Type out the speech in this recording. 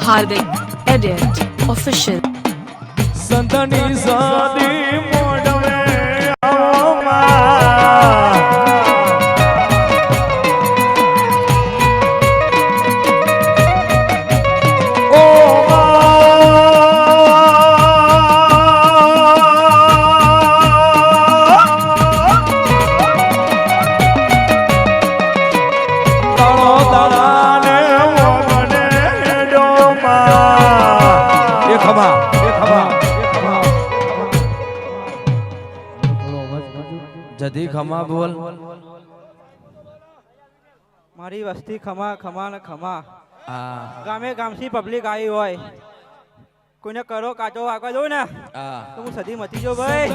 Hardik, edit, official. Santani એ ખમા એ ખમા જદી ખમા બોલ. મારી વસ્તી ખમા ખમા ને ખમા. ગામે ગામથી પબ્લિક આવી હોય. કોઈને કરો કાચો વાગવા દઉં ને તો હું સદી મતી જો ભાઈ.